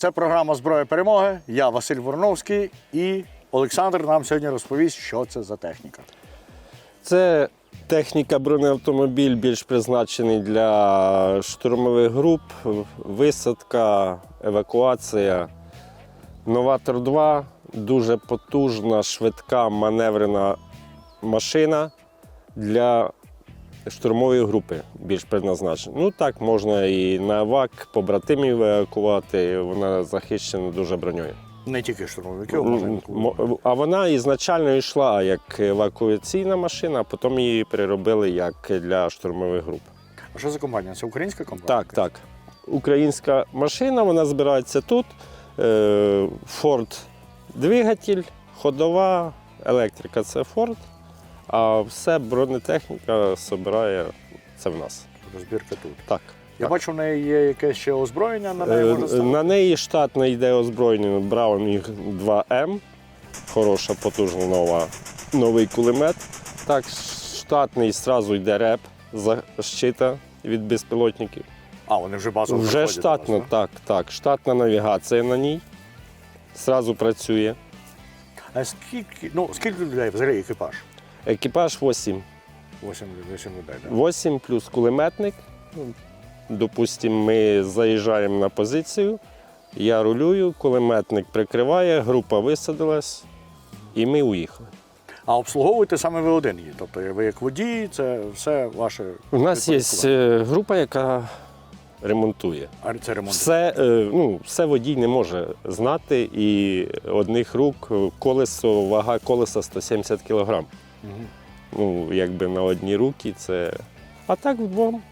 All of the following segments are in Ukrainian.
Це програма Зброя перемоги. Я Василь Вороновський і Олександр нам сьогодні розповість, що це за техніка. Це техніка бронеавтомобіль, більш призначений для штурмових груп, висадка, евакуація. Новатор 2 дуже потужна, швидка, маневрена машина для штурмової групи більш призначена. Ну так, можна і на ЕВАК побратимів евакувати, вона захищена дуже броньою. Не тільки штурмовиків, можна А вона ізначально йшла як евакуаційна машина, а потім її переробили як для штурмових груп. А що за компанія? Це українська компанія? Так, так. Українська машина, вона збирається тут. Е, Ford двигатель, ходова, електрика це Ford, а все бронетехніка збирає це в нас. Розбірка тут. Так. Я так. бачу, в неї є якесь ще озброєння, на неї Е, можна ставити. На неї штатно йде озброєння Browning 2М. Хороша, потужна нова, новий кулемет. Так, штатний зразу йде реп защита від безпілотників. А, вони вже базово Вже до вас, так, так. Штатна навігація на ній. Зразу працює. А скільки, ну, скільки людей взагалі екіпаж? Екіпаж 8. 8, 8 людей, так? 8 плюс кулеметник. Допустимо, ми заїжджаємо на позицію, я рулюю, кулеметник прикриває, група висадилась, і ми уїхали. А обслуговуєте саме ви один її. Тобто ви як водій, це все ваше. У нас є е, група, яка ремонтує. А це ремонт. Все, е, ну, все водій не може знати, і одних рук колесо, вага колеса 170 кг. Ну, якби на одні руки це. А так вдвом,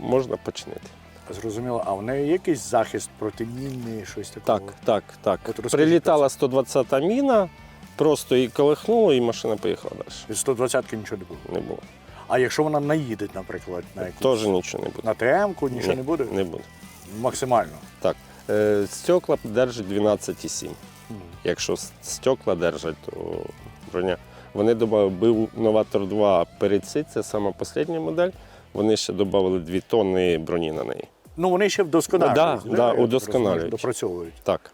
можна починити. Зрозуміло, а в неї є якийсь захист протимінний, щось такого? Так, так, так. От Прилітала 120-та міна, просто її колихнуло, і машина поїхала далі. Від 120-ки нічого не було. Не було. А якщо вона наїде, наприклад, на якусь Теж нічого не буде. на ТМ-ку, нічого Ні, не буде? Не буде. Максимально. Так. Е, стекла держать 12,7. Мгм. Якщо стекла держать, то броня. Вони додали, був Новатор 2 перед цим, це сама остання модель. Вони ще додали 2 тонни броні на неї. Ну вони ще вдосконалюють. Да, да, удосконалюють. Допрацьовують. Так.